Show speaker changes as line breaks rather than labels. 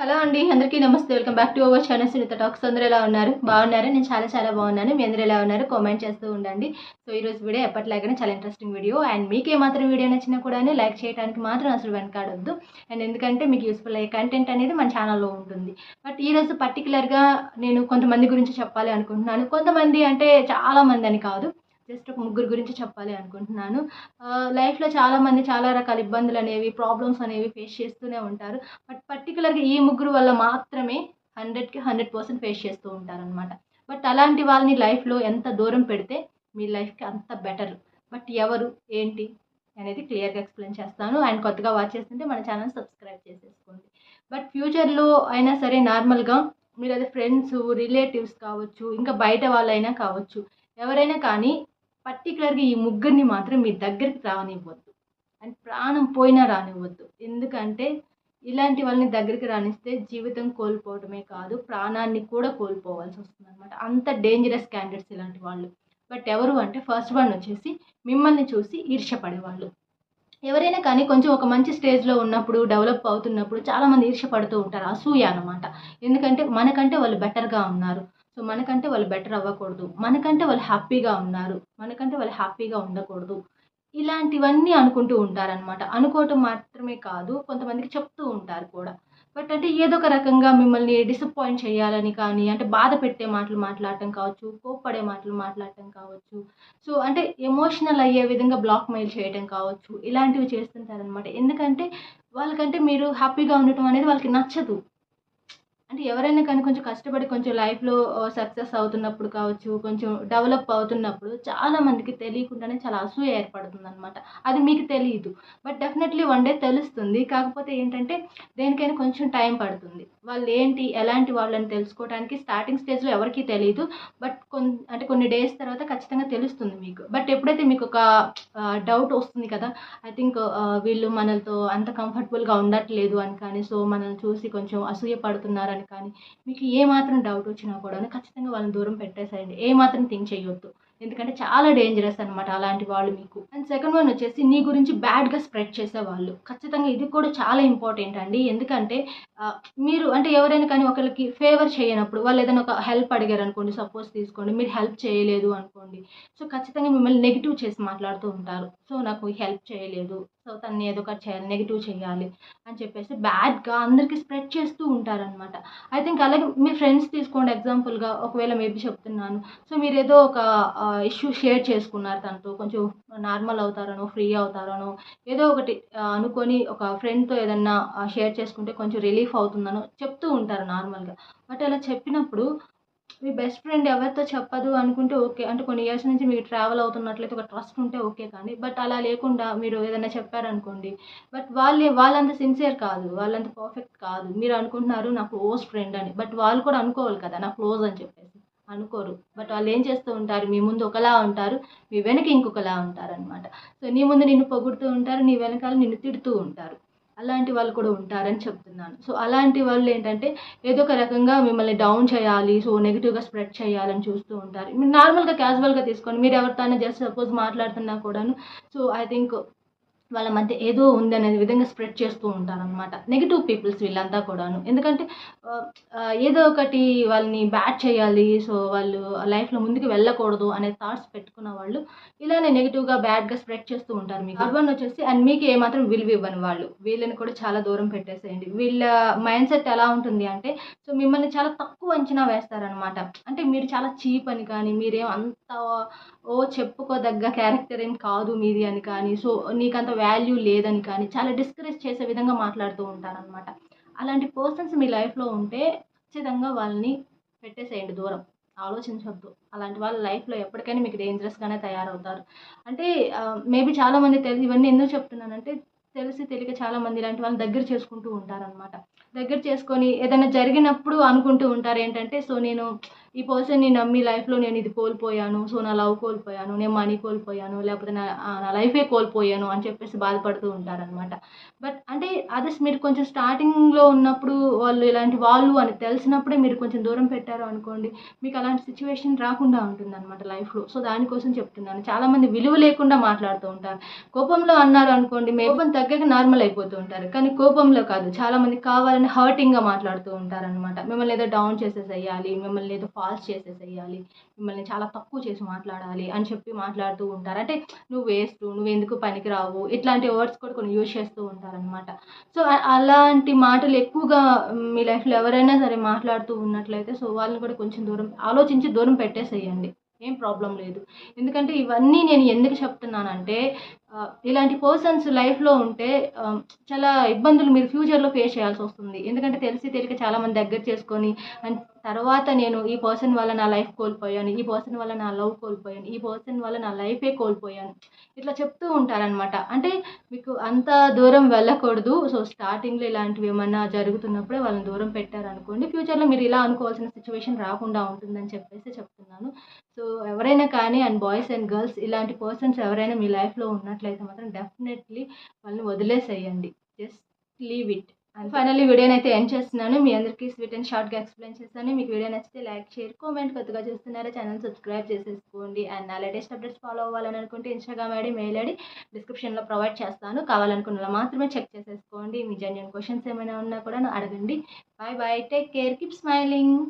Hello అండి అందరికీ నమస్తే. Welcome back to our channel Sunitha talks. అందరూ ఎలా ఉన్నారు? బాగున్నారు? నేను చాలా చాలా బాగున్నాను. మీ అందరూ ఎలా ఉన్నారు? కామెంట్ చేస్తూ ఉండండి. సో ఈరోజు వీడియో ఎప్పటిలాగానే చాలా ఇంట్రెస్టింగ్ వీడియో అండ్ మీకు ఏమాత్రం వీడియో నచ్చినా కూడా లైక్ చేయడానికి మాత్రం అసలు వెనకాడొద్దు. అండ్ ఎందుకంటే మీకు యూస్ఫుల్ అయ్యే కంటెంట్ అనేది మన ఛానల్లో ఉంటుంది. బట్ ఈరోజు పర్టికులర్గా నేను కొంతమంది గురించి చెప్పాలి అనుకుంటున్నాను. కొంతమంది అంటే చాలా మంది అని కాదు. జస్ట్ ఒక ముగ్గురు గురించి చెప్పాలి అనుకుంటున్నాను. లైఫ్లో చాలామంది చాలా రకాల ఇబ్బందులు అనేవి ప్రాబ్లమ్స్ అనేవి ఫేస్ చేస్తూనే ఉంటారు. బట్ పర్టికులర్గా ఈ ముగ్గురు వల్ల మాత్రమే హండ్రెడ్కి హండ్రెడ్ పర్సెంట్ ఫేస్ చేస్తూ ఉంటారనమాట బట్ అలాంటి వాళ్ళని లైఫ్లో ఎంత దూరం పెడితే మీ లైఫ్కి అంత బెటర్. బట్ ఎవరు ఏంటి అనేది క్లియర్గా ఎక్స్ప్లెయిన్ చేస్తాను. అండ్ కొత్తగా వాచ్ చేస్తుంటే మన ఛానల్ సబ్స్క్రైబ్ చేసేసుకోండి. బట్ ఫ్యూచర్లో అయినా సరే నార్మల్గా మీరు అదే ఫ్రెండ్స్ రిలేటివ్స్ కావచ్చు ఇంకా బయట వాళ్ళైనా కావచ్చు ఎవరైనా కానీ పర్టికులర్గా ఈ ముగ్గురిని మాత్రం మీ దగ్గరికి రానివ్వద్దు. అండ్ ప్రాణం పోయినా రానివ్వద్దు. ఎందుకంటే ఇలాంటి వాళ్ళని దగ్గరికి రానిస్తే జీవితం కోల్పోవడమే కాదు ప్రాణాన్ని కూడా కోల్పోవాల్సి వస్తుంది అనమాట అంత డేంజరస్ క్యాండిడేట్స్ ఇలాంటి వాళ్ళు. బట్ ఎవరు అంటే ఫస్ట్ వన్ వచ్చేసి మిమ్మల్ని చూసి ఈర్షపడేవాళ్ళు ఎవరైనా కానీ కొంచెం ఒక మంచి స్టేజ్లో ఉన్నప్పుడు డెవలప్ అవుతున్నప్పుడు చాలామంది ఈర్ష్యపడుతూ ఉంటారు. అసూయ అనమాట ఎందుకంటే మనకంటే వాళ్ళు బెటర్గా ఉన్నారు. సో మనకంటే వాళ్ళు బెటర్ అవ్వకూడదు. మనకంటే వాళ్ళు హ్యాపీగా ఉన్నారు. మనకంటే వాళ్ళు హ్యాపీగా ఉండకూడదు. ఇలాంటివన్నీ అనుకుంటూ ఉంటారనమాట అనుకోవటం మాత్రమే కాదు కొంతమందికి చెప్తూ ఉంటారు కూడా. బట్ అంటే ఏదో ఒక రకంగా మిమ్మల్ని డిసప్పాయింట్ చేయాలని కానీ అంటే బాధ పెట్టే మాటలు మాట్లాడటం కావచ్చు కోప్పడే మాటలు మాట్లాడటం కావచ్చు సో అంటే ఎమోషనల్ అయ్యే విధంగా బ్లాక్ మెయిల్ చేయడం కావచ్చు ఇలాంటివి చేస్తుంటారనమాట ఎందుకంటే వాళ్ళకంటే మీరు హ్యాపీగా ఉండటం అనేది వాళ్ళకి నచ్చదు. అంటే ఎవరైనా కానీ కొంచెం కష్టపడి కొంచెం లైఫ్లో సక్సెస్ అవుతున్నప్పుడు కావచ్చు కొంచెం డెవలప్ అవుతున్నప్పుడు చాలా మందికి తెలియకుండానే చాలా అసూయ ఏర్పడుతుంది అనమాట అది మీకు తెలియదు. బట్ డెఫినెట్లీ వన్ డే తెలుస్తుంది. కాకపోతే ఏంటంటే దేనికైనా కొంచెం టైం పడుతుంది. వాళ్ళు ఏంటి ఎలాంటి వాళ్ళని తెలుసుకోవడానికి స్టార్టింగ్ స్టేజ్లో ఎవరికీ తెలియదు బట్ కొన్ అంటే కొన్ని డేస్ తర్వాత ఖచ్చితంగా తెలుస్తుంది మీకు. బట్ ఎప్పుడైతే మీకు ఒక డౌట్ వస్తుంది కదా ఐ థింక్ వీళ్ళు మనలతో అంత కంఫర్టబుల్గా ఉండట్లేదు అని కానీ సో మనల్ని చూసి కొంచెం అసూయ పడుతున్నారు అని కానీ మీకు ఏ మాత్రం డౌట్ వచ్చినా కూడా ఖచ్చితంగా వాళ్ళని దూరం పెట్టేసేయండి. ఏ మాత్రం థింక్ చేయొద్దు. ఎందుకంటే చాలా డేంజరస్ అనమాట అలాంటి వాళ్ళు మీకు. అండ్ సెకండ్ వన్ వచ్చేసి నీ గురించి బ్యాడ్గా స్ప్రెడ్ చేసే వాళ్ళు. ఖచ్చితంగా ఇది కూడా చాలా ఇంపార్టెంట్ అండి. ఎందుకంటే మీరు అంటే ఎవరైనా కానీ ఒకరికి ఫేవర్ చేయనప్పుడు వాళ్ళు ఏదైనా ఒక హెల్ప్ అడిగారు అనుకోండి సపోజ్ తీసుకోండి మీరు హెల్ప్ చేయలేదు అనుకోండి. సో ఖచ్చితంగా మిమ్మల్ని నెగిటివ్ చేసి మాట్లాడుతూ ఉంటారు. సో నాకు హెల్ప్ చేయలేదు. సో తను ఏదో ఒకటి చేయాలి నెగిటివ్ చేయాలి అని చెప్పేసి బ్యాడ్గా అందరికీ స్ప్రెడ్ చేస్తూ ఉంటారనమాట ఐ థింక్ అలాగే మీ ఫ్రెండ్స్ తీసుకోండి ఎగ్జాంపుల్గా ఒకవేళ మేబీ చెప్తున్నాను. సో మీరు ఏదో ఒక ఇష్యూ షేర్ చేసుకున్నారు తనతో. కొంచెం నార్మల్ అవుతారనో ఫ్రీ అవుతారనో ఏదో ఒకటి అనుకొని ఒక ఫ్రెండ్తో ఏదన్నా షేర్ చేసుకుంటే కొంచెం రిలీఫ్ అవుతుందనో చెప్తూ ఉంటారు నార్మల్గా బట్ అలా చెప్పినప్పుడు మీ బెస్ట్ ఫ్రెండ్ ఎవరితో చెప్పదు అనుకుంటే ఓకే. అంటే కొన్ని ఇయర్స్ నుంచి మీరు ట్రావెల్ అవుతున్నట్లయితే ఒక ట్రస్ట్ ఉంటే ఓకే కానీ బట్ అలా లేకుండా మీరు ఏదైనా చెప్పారనుకోండి బట్ వాళ్ళే వాళ్ళంత సిన్సియర్ కాదు వాళ్ళంత పర్ఫెక్ట్ కాదు. మీరు అనుకుంటున్నారు నా క్లోజ్ ఫ్రెండ్ అని బట్ వాళ్ళు కూడా అనుకోవాలి కదా నా క్లోజ్ అని చెప్పేసి. అనుకోరు. బట్ వాళ్ళు ఏం చేస్తూ ఉంటారు? మీ ముందు ఒకలా ఉంటారు మీ వెనక ఇంకొకలా ఉంటారు అనమాట సో నీ ముందు నిన్ను పొగుడుతూ ఉంటారు నీ వెనకాల నిన్ను తిడుతూ ఉంటారు. అలాంటి వాళ్ళు కూడా ఉంటారని చెప్తున్నాను. సో అలాంటి వాళ్ళు ఏంటంటే ఏదో ఒక రకంగా మిమ్మల్ని డౌన్ చేయాలి సో నెగిటివ్గా స్ప్రెడ్ చేయాలని చూస్తూ ఉంటారు. మీరు నార్మల్గా క్యాజువల్గా తీసుకోండి మీరు ఎవరితోనే జస్ట్ సపోజ్ మాట్లాడుతున్నా కూడాను. సో ఐ థింక్ వాళ్ళ మధ్య ఏదో ఉంది విధంగా స్ప్రెడ్ చేస్తూ ఉంటారనమాట నెగిటివ్ పీపుల్స్ వీళ్ళంతా కూడాను. ఎందుకంటే ఏదో ఒకటి వాళ్ళని బ్యాడ్ చేయాలి సో వాళ్ళు లైఫ్లో ముందుకు వెళ్ళకూడదు అనే థాట్స్ పెట్టుకున్న వాళ్ళు ఇలానే నెగిటివ్గా బ్యాడ్గా స్ప్రెడ్ చేస్తూ ఉంటారు మీకు. అర్బన్ వచ్చేసి అండ్ మీకు ఏమాత్రం విలువ ఇవ్వని వాళ్ళు. వీళ్ళని కూడా చాలా దూరం పెట్టేసేయండి. వీళ్ళ మైండ్ సెట్ ఎలా ఉంటుంది అంటే సో మిమ్మల్ని చాలా తక్కువ అంచనా వేస్తారనమాట అంటే మీరు చాలా చీప్ అని కానీ మీరేం అంత ఓ చెప్పుకోదగ్గ క్యారెక్టర్ ఏం కాదు మీది అని కానీ సో నీకంత వాల్యూ లేదని కానీ చాలా డిస్కరేజ్ చేసే విధంగా మాట్లాడుతూ ఉంటారనమాట అలాంటి పర్సన్స్ మీ లైఫ్లో ఉంటే ఖచ్చితంగా వాళ్ళని పెట్టేసేయండి దూరం. ఆలోచించవద్దు అలాంటి వాళ్ళ లైఫ్లో ఎప్పటికైనా మీకు డేంజరస్గానే తయారవుతారు. అంటే మేబీ చాలామంది తెలిసి ఇవన్నీ ఎందుకు చెప్తున్నానంటే తెలిసి తెలియక చాలామంది ఇలాంటి వాళ్ళని దగ్గర చేసుకుంటూ ఉంటారనమాట దగ్గర చేసుకొని ఏదైనా జరిగినప్పుడు అనుకుంటూ ఉంటారు. ఏంటంటే సో నేను ఈ పర్సన్ని నమ్మి లైఫ్లో నేను ఇది కోల్పోయాను సో నా లవ్ కోల్పోయాను నేను మనీ కోల్పోయాను లేకపోతే నా నా లైఫే కోల్పోయాను అని చెప్పేసి బాధపడుతూ ఉంటారనమాట బట్ అంటే అదర్స్ మీరు కొంచెం స్టార్టింగ్లో ఉన్నప్పుడు వాళ్ళు ఇలాంటి వాళ్ళు అని తెలిసినప్పుడే మీరు కొంచెం దూరం పెట్టారు అనుకోండి మీకు అలాంటి సిచ్యువేషన్ రాకుండా ఉంటుంది అనమాట లైఫ్లో సో దానికోసం చెప్తున్నాను. చాలామంది విలువ లేకుండా మాట్లాడుతూ ఉంటారు. కోపంలో అన్నారు అనుకోండి మీ కోపం తగ్గక నార్మల్ అయిపోతూ ఉంటారు. కానీ కోపంలో కాదు చాలామంది కావాలని హర్టింగ్గా మాట్లాడుతూ ఉంటారనమాట మిమ్మల్ని ఏదో డౌన్ చేసేసేయాలి మిమ్మల్ని ఏదో ఫాల్స్ చేసేసేయాలి. మిమ్మల్ని చాలా తక్కువ చేసి మాట్లాడాలి అని చెప్పి మాట్లాడుతూ ఉంటారు. అంటే నువ్వు వేస్ట్ నువ్వు ఎందుకు పనికిరావు? ఇట్లాంటి వర్డ్స్ కూడా కొన్ని యూజ్ చేస్తూ ఉంటారనమాట సో అలాంటి మాటలు ఎక్కువగా మీ లైఫ్లో ఎవరైనా సరే మాట్లాడుతూ ఉన్నట్లయితే సో వాళ్ళని కూడా కొంచెం దూరం ఆలోచించి దూరం పెట్టేసేయండి. ఏం ప్రాబ్లం లేదు. ఎందుకంటే ఇవన్నీ నేను ఎందుకు చెప్తున్నానంటే ఇలాంటి పర్సన్స్ లైఫ్లో ఉంటే చాలా ఇబ్బందులు మీరు ఫ్యూచర్లో ఫేస్ చేయాల్సి వస్తుంది. ఎందుకంటే తెలిసి తెలియక చాలామంది దగ్గర చేసుకొని తర్వాత నేను ఈ పర్సన్ వల్ల నా లైఫ్ కోల్పోయాను ఈ పర్సన్ వల్ల నా లవ్ కోల్పోయాను ఈ పర్సన్ వల్ల నా లైఫే కోల్పోయాను. ఇట్లా చెప్తూ ఉంటారనమాట అంటే మీకు అంత దూరం వెళ్ళకూడదు. సో స్టార్టింగ్లో ఇలాంటివి ఏమన్నా జరుగుతున్నప్పుడే వాళ్ళని దూరం పెట్టారనుకోండి ఫ్యూచర్లో మీరు ఇలా అనుకోవాల్సిన సిచ్యువేషన్ రాకుండా ఉంటుందని చెప్పేసి చెప్తున్నాను. సో ఎవరైనా కానీ అండ్ బాయ్స్ అండ్ గర్ల్స్ ఇలాంటి పర్సన్స్ ఎవరైనా మీ లైఫ్లో ఉన్నట్లయితే మాత్రం డెఫినెట్లీ వాళ్ళని వదిలేసేయండి. Just leave it and finally వీడియోని అయితే ఎండ్ చేస్తున్నాను. మీ అందరికీ స్వీట్ అండ్ షార్ట్గా ఎక్స్ప్లెయిన్ చేస్తాను. మీకు వీడియో నచ్చితే లైక్ షేర్ కామెంట్ కొత్తగా చూస్తున్నారా ఛానల్ సబ్స్క్రైబ్ చేసేసుకోండి. అండ్ నా లేటెస్ట్ అప్డేట్స్ ఫాలో అవ్వాలని అనుకుంటే ఇన్స్టాగ్రామ్ ఐడి మెయిల్ ఐడి డిస్క్రిప్షన్లో ప్రొవైడ్ చేస్తాను. కావాలనుకున్న మాత్రమే చెక్ చేసేసుకోండి. మీ జెన్యున్ క్వశ్చన్స్ ఏమైనా ఉన్నా కూడా అడగండి. Bye bye take care keep smiling